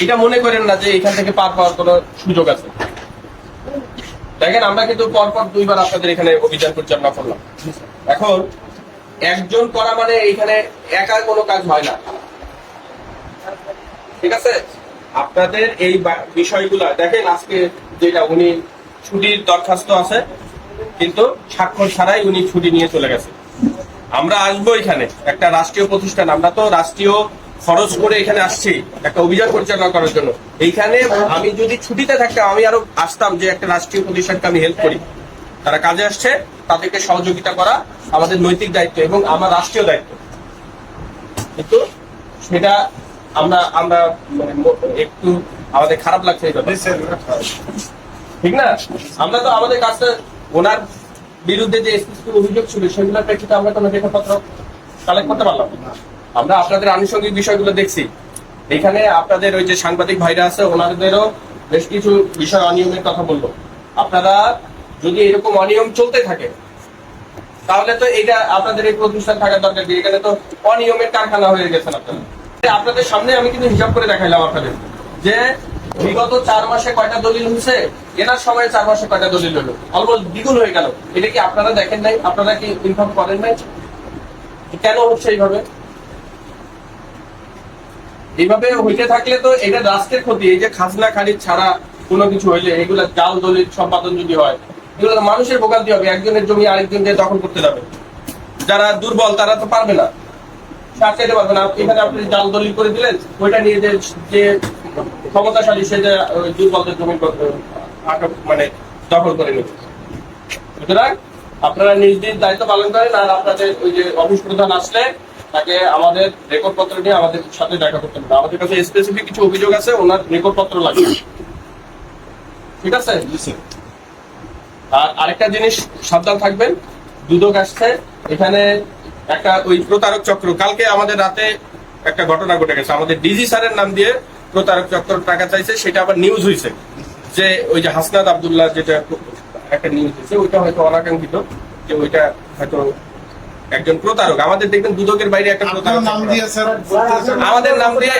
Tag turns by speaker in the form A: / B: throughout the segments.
A: এটা মনে করেন না যে এখান থেকে পার পাওয়ার কোনো সুযোগ আছে। দেখেন, আমরা কিন্তু পরপর দুইবার আপনাদের এখানে অভিযান পরিচালনা করলাম। এখন একজন করা মানে এখানে একা কোনো কাজ হয় না। ঠিক আছে? আপনাদের এই বিষয়গুলো, দেখেন আজকে যেটা উনি ছুটির দরখাস্ত আছে, কিন্তু স্বাক্ষর ছাড়াই উনি ছুটি নিয়ে চলে গেছে। আমরা আসব এখানে, একটা রাষ্ট্রীয় প্রতিষ্ঠান, আমরা তো রাষ্ট্রীয় খরচ করে এখানে আসছি, একটা অভিযান পরিচালনা করার জন্য। এইখানে আমি যদি ছুটিতে থাকতাম আমি আরও আসতাম যে একটা রাষ্ট্রীয় প্রতিষ্ঠানকে আমি হেল্প করি। তারা কাজে আসছে, তাদেরকে সহযোগিতা করা আমাদের নৈতিক দায়িত্ব এবং আমার রাষ্ট্রীয় দায়িত্ব। কিন্তু সেটা আমরা আমরা মানে একটু আমাদের খারাপ লাগছে ঠিক না? আমরা তো আমাদের কাছে ওনার বিরুদ্ধে যে অভিযোগ ছিল, সেগুলোর প্রেক্ষিতে আমরা কোনো লেখাপত্র কালেক্ট করতে পারলাম না। আমরা আপনাদের আনুষঙ্গিক বিষয়গুলো দেখছি। এখানে আপনাদের ওই যে সাংবাদিক ভাইরা আছে, ওনাদেরও বেশ কিছু বিষয় অনিয়মের কথা বলল। আপনারা যদি এরকম অনিয়ম চলতে থাকে, তাহলে তো এটা আপনাদের এই প্রতিষ্ঠান থাকার দরকার কি? এখানে তো অনিয়মের কারখানা হয়ে গেছেন আপনারা আপনাদের সামনে আমি কিন্তু হিসাব করে দেখাইলাম আপনাদের, যে বিগত চার মাসে কয়টা দলিল হয়েছে? এনার সময় চার মাসে কয়টা দলিল হলো? অলমোস্ট দ্বিগুণ হয়ে গেল। এটা কি আপনারা দেখেন নাই? আপনারা কি ইনফর্ম করেন নাই? কেন হচ্ছে এইভাবে? এইভাবে হইতে থাকলে তো এটা রাষ্ট্রের ক্ষতি, এই যে খাজনা খারিজ ছাড়া কোনো কিছু হইলে, এগুলা জাল দলিল সম্পাদন যদি হয়, এগুলো তো মানুষের ভোগান্তি হবে, একজনের জমি আরেকজন দিয়ে দখল করতে যাবে। যারা দুর্বল, তারা তো পারবে না। পারবে না। এখানে আপনি জাল দলিল করে দিলেন, ওইটা নিয়ে যে ক্ষমতাশালী সে যে দুর্বলদের জমি আটক মানে দখল করে নেবে। সুতরাং আপনারা নিজ নিজ দায়িত্ব পালন করেন, আর আপনাদের ওই যে অফিস প্রধান আসলে তাকে আমাদের রেকর্ড পত্র নিয়ে আমাদের সাথে দেখা করতে হবে। আমাদের কাছে স্পেসিফিক কিছু অভিযোগ আছে ওনার রেকর্ড পত্র লাগবে। ঠিক আছে? আর আরেকটা জিনিস সাবধান থাকবেন দুদক আসছে। এখানে একটা ওই প্রতারক চক্র কালকে আমাদের রাতে একটা ঘটনা ঘটে গেছে। আমাদের ডিজি স্যারের নাম দিয়ে প্রতারক চক্র টাকা চাইছে সেটা আবার নিউজ হয়েছে যে ওই যে হাসনাদ আবদুল্লাহ যেটা একটা নিউজ হয়েছে ওইটা হয়তো অনাকাঙ্ক্ষিত যে ওইটা হয়তো একজন প্রতারক। আমাদের দেখবেন দুদকের বাইরে একটা প্রতারক
B: নাম দিয়ে স্যার
A: আমাদের নাম দিয়ে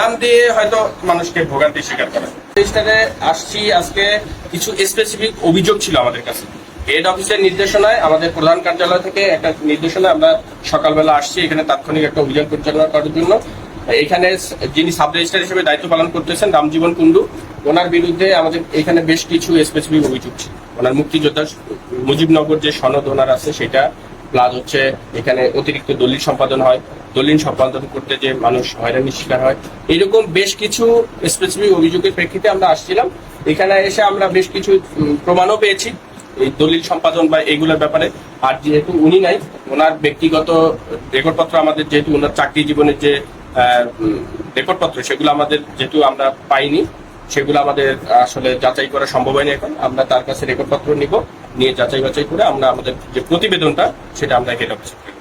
A: নাম দিয়ে হয়তো মানুষকে ভোগান্তি স্বীকার করে রেজিস্টারে আসছি আজকে কিছু স্পেসিফিক অভিযোগ ছিল আমাদের কাছে। হেড অফিসের নির্দেশনায় আমাদের প্রধান কার্যালয় থেকে একটা নির্দেশনা আমরা সকালবেলা আসছি এখানে তাৎক্ষণিক একটা অভিযান পরিচালনা করার জন্য। এখানে যিনি সাব রেজিস্ট্রার হিসেবে দায়িত্ব পালন করতেছেন রামজীবন কুন্ডু ওনার বিরুদ্ধে আমাদের এখানে বেশ কিছু স্পেসিফিক অভিযোগ ছিল। ওনার মুক্তিযোদ্ধা মুজিবনগর যে সনদ ওনার আছে সেটা প্লাস হচ্ছে এখানে অতিরিক্ত দলিল সম্পাদন হয়। দলিল সম্পাদন করতে যে মানুষ হয়রানির শিকার হয়। এরকম বেশ কিছু স্পেসিফিক অভিযোগের প্রেক্ষিতে আমরা আসছিলাম। এখানে এসে আমরা বেশ কিছু প্রমাণও পেয়েছি এই দলিল সম্পাদন বা এগুলোর ব্যাপারে। আর যেহেতু উনি নাই, ওনার ব্যক্তিগত রেকর্ডপত্র আমাদের যেহেতু ওনার চাকরি জীবনের যে রেকর্ডপত্র, সেগুলো আমাদের যেহেতু আমরা পাইনি সেগুলো আমাদের আসলে যাচাই করা সম্ভব হয়নি এখন। আমরা তার কাছে রেকর্ডপত্র নিব, নিয়ে যাচাই বাছাই করে আমরা আমাদের যে প্রতিবেদনটা, সেটা আমরা গেট অফিসে